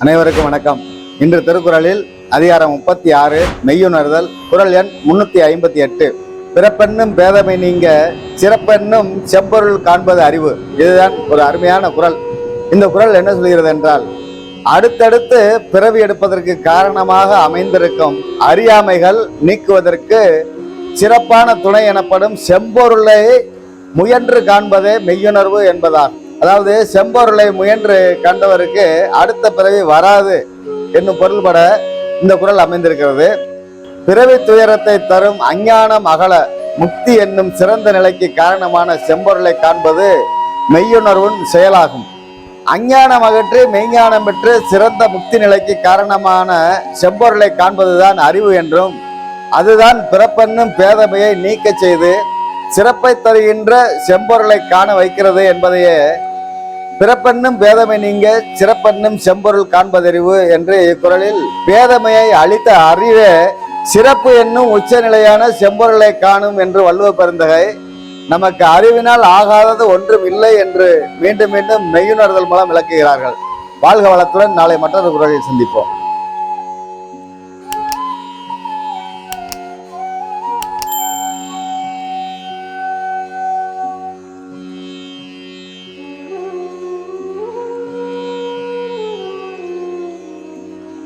அனைவருக்கும் வணக்கம். இன்று திருக்குறளில் அதிகாரம் முப்பத்தி ஆறு மெய்யுணர்தல் குரல் எண் முன்னூத்தி ஐம்பத்தி எட்டு. பிறப்பெண்ணும் பேதமை நீங்க சிறப்பெண்ணும் செப்பொருள் காண்பது அறிவு. இதுதான் ஒரு அருமையான குரல். இந்த குரல் என்ன சொல்கிறது என்றால் அடுத்தடுத்து பிறவி எடுப்பதற்கு காரணமாக அமைந்திருக்கும் அறியாமைகள் நீக்குவதற்கு சிறப்பான துணை எனப்படும் செம்பொருளை முயன்று காண்பதே மெய்யுணர்வு என்பதாகும். அதாவது செம்பொருளை முயன்று கண்டவருக்கு அடுத்த பிறவி வராது என்னும் பொருள்பட இந்த குறள் அமைந்திருக்கிறது. பிறவி துயரத்தை தரும் அஞ்ஞானம் அகல முக்தி என்னும் சிறந்த நிலைக்கு காரணமான செம்பொருளை காண்பது மெய்யுணர்வின் செயலாகும். அஞ்ஞானம் அகற்றி மெய்ஞானம் பெற்று சிறந்த முக்தி நிலைக்கு காரணமான செம்பொருளை காண்பதுதான் அறிவு என்றும் அதுதான் பிறப்பென்னும் பேதமையை நீக்கச் செய்து சிறப்பை தருகின்ற செம்பொருளை காண வைக்கிறது என்பதையே பிறப்பென்னும் பேதமை நீங்க சிறப்பென்னும் செம்பொருள் காண்பதறிவு என்று இக்குறளில் பேதமையை அளித்த அறிவே சிறப்பு என்னும் உச்சநிலையான செம்பொருளை காணும் என்று வள்ளுவ பெருந்தகை நமக்கு அறிவினால் ஆகாதது ஒன்றும் இல்லை என்று மீண்டும் மீண்டும் மெய்யுணர்தல் மூலம் விளக்குகிறார்கள். வாழ்க வளத்துடன் நாளை மற்றொரு குரலில் சந்திப்போம்.